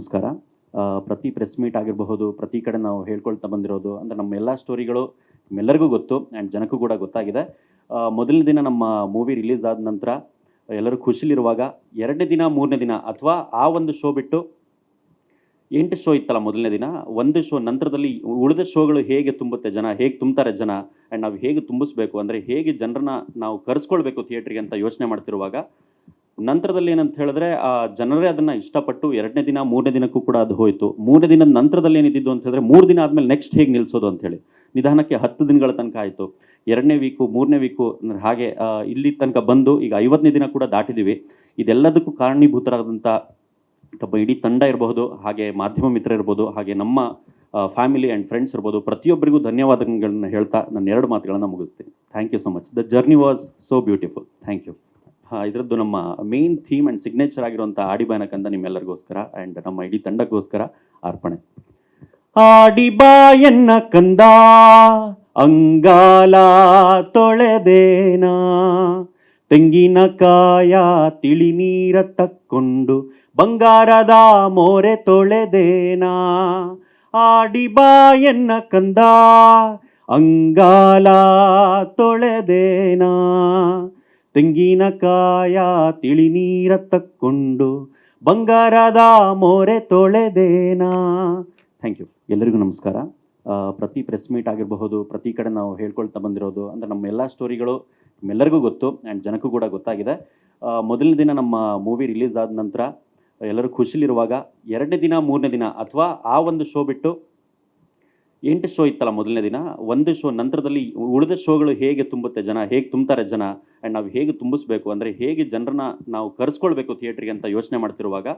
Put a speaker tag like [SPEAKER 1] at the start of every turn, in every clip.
[SPEAKER 1] ನಮಸ್ಕಾರ. ಪ್ರತಿ press meet ಆಗಿರಬಹುದು, ಪ್ರತಿ ಕಡೆ ನಾವು ಹೇಳ್ಕೊಳ್ತಾ ಬಂದಿರೋದು, ಅಂದರೆ ನಮ್ಮ ಎಲ್ಲ ಸ್ಟೋರಿಗಳು ನಿಮ್ಮೆಲ್ಲರಿಗೂ ಗೊತ್ತು ಆ್ಯಂಡ್ ಜನಕ್ಕೂ ಕೂಡ ಗೊತ್ತಾಗಿದೆ. ಮೊದಲನೇ ದಿನ ನಮ್ಮ ಮೂವಿ ರಿಲೀಸ್ ಆದ ನಂತರ ಎಲ್ಲರೂ ಖುಷಿಲಿರುವಾಗ ಎರಡನೇ ದಿನ, ಮೂರನೇ ದಿನ ಅಥವಾ ಆ ಒಂದು ಶೋ ಬಿಟ್ಟು ಎಂಟು ಶೋ ಇತ್ತಲ್ಲ ಮೊದಲನೇ ದಿನ, ಒಂದು ಶೋ ನಂತರದಲ್ಲಿ ಉಳಿದ ಶೋಗಳು ಹೇಗೆ ತುಂಬುತ್ತೆ ಜನ, ಹೇಗೆ ತುಂಬ್ತಾರೆ ಜನ ಆ್ಯಂಡ್ ನಾವು ಹೇಗೆ ತುಂಬಿಸ್ಬೇಕು, ಅಂದರೆ ಹೇಗೆ ಜನರನ್ನ ನಾವು ಕರೆಸ್ಕೊಳ್ಬೇಕು ಥಿಯೇಟ್ರಿಗೆ ಅಂತ ಯೋಚನೆ ಮಾಡ್ತಿರುವಾಗ ನಂತರದಲ್ಲಿ ಏನಂತ ಹೇಳಿದ್ರೆ, ಆ ಜನರೇ ಅದನ್ನ ಇಷ್ಟಪಟ್ಟು ಎರಡನೇ ದಿನ, ಮೂರನೇ ದಿನಕ್ಕೂ ಕೂಡ ಅದು ಹೋಯಿತು. ಮೂರನೇ ದಿನದ ನಂತರದಲ್ಲಿ ಏನಿದ್ದು ಅಂತ ಹೇಳಿದ್ರೆ, ಮೂರು ದಿನ ಆದಮೇಲೆ ನೆಕ್ಸ್ಟ್ ಹೇಗೆ ನಿಲ್ಸೋದು ಅಂತ ಹೇಳಿ. ನಿಧಾನಕ್ಕೆ ಹತ್ತು ದಿನಗಳ ತನಕ ಆಯಿತು. ಎರಡನೇ ವೀಕು ಮೂರನೇ ವೀಕು ಹಾಗೆ ಇಲ್ಲಿ ತನಕ ಬಂದು ಈಗ ಐವತ್ತನೇ ದಿನ ಕೂಡ ದಾಟಿದ್ದೀವಿ ಇದೆಲ್ಲದಕ್ಕೂ ಕಾರಣೀಭೂತರಾದಂಥ ಒಬ್ಬ ಇಡೀ ತಂಡ ಇರಬಹುದು, ಹಾಗೆ ಮಾಧ್ಯಮ ಮಿತ್ರ ಇರ್ಬೋದು, ಹಾಗೆ ನಮ್ಮ ಫ್ಯಾಮಿಲಿ ಆ್ಯಂಡ್ ಫ್ರೆಂಡ್ಸ್ ಇರ್ಬೋದು, ಪ್ರತಿಯೊಬ್ಬರಿಗೂ ಧನ್ಯವಾದಗಳನ್ನು ಹೇಳ್ತಾ ನನ್ನ ಎರಡು ಮಾತುಗಳನ್ನು ಮುಗಿಸ್ತೀನಿ. Thank you so much the journey was so beautiful thank you ಇದರದ್ದು ನಮ್ಮ ಮೇನ್ ಥೀಮ್ ಆ್ಯಂಡ್ ಸಿಗ್ನೇಚರ್ ಆಗಿರುವಂಥ ಆಡಿ ಬಾಯನಕಂದ ನಿಮ್ಮೆಲ್ಲರಿಗೋಸ್ಕರ ಆ್ಯಂಡ್ ನಮ್ಮ ಇಡೀ ತಂಡಕ್ಕೋಸ್ಕರ ಅರ್ಪಣೆ. ಆಡಿಬಾಯನ್ನ ಕಂದ, ಅಂಗಾಲ ತೊಳೆದೇನಾ ತೆಂಗಿನಕಾಯ ತಿಳಿ ನೀರ ತಕ್ಕೊಂಡು, ಬಂಗಾರದ ಮೋರೆ ತೊಳೆದೇನಾ. ಆಡಿಬಾಯನ್ನ ಕಂದ, ಅಂಗಾಲ ತೊಳೆದೇನಾ. ತೆಂಗಿನಕಾಯ ತಿಳಿ ನೀರ ತಕ್ಕೊಂಡು ಬಂಗಾರದ ಮೋರೆ ತೊಳೆದೇನಾ? ಥ್ಯಾಂಕ್ ಯು ಎಲ್ಲರಿಗೂ ನಮಸ್ಕಾರ. ಪ್ರತಿ ಪ್ರೆಸ್ ಮೀಟ್ ಆಗಿರಬಹುದು, ಪ್ರತಿ ಕಡೆ ನಾವು ಹೇಳ್ಕೊಳ್ತಾ ಬಂದಿರೋದು, ಅಂದರೆ ನಮ್ಮ ಎಲ್ಲ ಸ್ಟೋರಿಗಳು ನಿಮ್ಮೆಲ್ಲರಿಗೂ ಗೊತ್ತು ಆ್ಯಂಡ್ ಜನಕ್ಕೂ ಕೂಡ ಗೊತ್ತಾಗಿದೆ. ಮೊದಲನೇ ದಿನ ನಮ್ಮ ಮೂವಿ ರಿಲೀಸ್ ಆದ ನಂತರ ಎಲ್ಲರೂ ಖುಷಿಲಿರುವಾಗ ಎರಡನೇ ದಿನ, ಮೂರನೇ ದಿನ ಅಥವಾ ಆ ಒಂದು ಶೋ ಬಿಟ್ಟು ಎಂಟು ಶೋ ಇತ್ತಲ್ಲ ಮೊದಲನೇ ದಿನ. ಒಂದು ಶೋ ನಂತರದಲ್ಲಿ ಉಳಿದ ಶೋಗಳು ಹೇಗೆ ತುಂಬುತ್ತೆ ಜನ, ಹೇಗೆ ತುಂಬ್ತಾರೆ ಜನ ಆ್ಯಂಡ್ ನಾವು ಹೇಗೆ ತುಂಬಿಸ್ಬೇಕು ಅಂದರೆ ಹೇಗೆ ಜನರನ್ನ ನಾವು ಕರೆಸ್ಕೊಳ್ಬೇಕು ಥಿಯೇಟ್ರಿಗೆ ಅಂತ ಯೋಚನೆ ಮಾಡ್ತಿರುವಾಗ,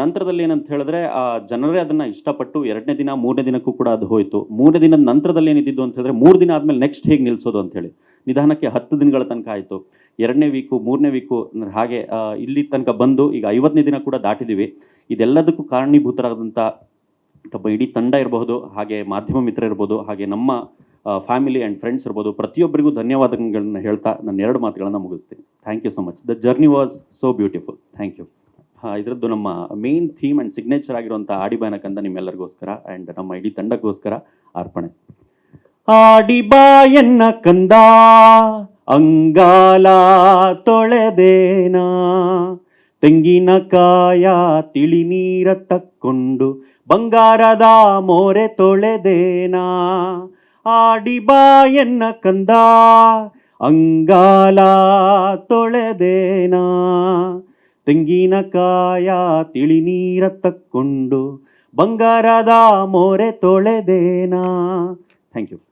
[SPEAKER 1] ನಂತರದಲ್ಲಿ ಏನಂತ ಹೇಳಿದ್ರೆ ಆ ಜನರೇ ಅದನ್ನು ಇಷ್ಟಪಟ್ಟು ಎರಡನೇ ದಿನ, ಮೂರನೇ ದಿನಕ್ಕೂ ಕೂಡ ಅದು ಹೋಯಿತು. ಮೂರನೇ ದಿನದ ನಂತರದಲ್ಲಿ ಏನಿದ್ದು ಅಂತ ಹೇಳಿದ್ರೆ ಮೂರು ದಿನ ಆದಮೇಲೆ ನೆಕ್ಸ್ಟ್ ಹೇಗೆ ನಿಲ್ಲಿಸೋದು ಅಂತೇಳಿ ನಿಧಾನಕ್ಕೆ ಹತ್ತು ದಿನಗಳ ತನಕ ಆಯಿತು. ಎರಡನೇ ವೀಕು ಮೂರನೇ ವೀಕು ಹಾಗೆ ಇಲ್ಲಿ ತನಕ ಬಂದು ಈಗ ಐವತ್ತನೇ ದಿನ ಕೂಡ ದಾಟಿದ್ದೀವಿ ಇದೆಲ್ಲದಕ್ಕೂ ಕಾರಣೀಭೂತರಾದಂಥ ಒಬ್ಬ ಇಡೀ ತಂಡ ಇರಬಹುದು, ಹಾಗೆ ಮಾಧ್ಯಮ ಮಿತ್ರ ಇರ್ಬೋದು, ಹಾಗೆ ನಮ್ಮ ಫ್ಯಾಮಿಲಿ ಆ್ಯಂಡ್ ಫ್ರೆಂಡ್ಸ್ ಇರ್ಬೋದು, ಪ್ರತಿಯೊಬ್ಬರಿಗೂ ಧನ್ಯವಾದಗಳನ್ನ ಹೇಳ್ತಾ ನಾನು ಎರಡು ಮಾತುಗಳನ್ನು ಮುಗಿಸ್ತೀನಿ. Thank you so much the journey was so beautiful thank you ಇದರದ್ದು ನಮ್ಮ ಮೇನ್ ಥೀಮ್ ಆ್ಯಂಡ್ ಸಿಗ್ನೇಚರ್ ಆಗಿರುವಂಥ ಆಡಿ ಬಾಯನಕಂದ ನಿಮ್ಮೆಲ್ಲರಿಗೋಸ್ಕರ ಆ್ಯಂಡ್ ನಮ್ಮ ಇಡೀ ತಂಡಕ್ಕೋಸ್ಕರ ಅರ್ಪಣೆ. ಆಡಿಬಾಯನ್ನ ಕಂದ, ಅಂಗಾಲ ತೊಳೆದೇನಾ? ತೆಂಗಿನಕಾಯ, ತಿಳಿ ನೀರ ತಕ್ಕೊಂಡು ಬಂಗಾರದ ಮೋರೆ ತೊಳೆದೇನಾ? ಆಡಿಬಾಯನ್ನ ಕಂದ, ಅಂಗಾಲ ತೊಳೆದೇನಾ? ತೆಂಗಿನಕಾಯ ತಿಳಿ ನೀರ ತಕ್ಕೊಂಡು ಬಂಗಾರದ ಮೋರೆ ತೊಳೆದೇನಾ? Thank you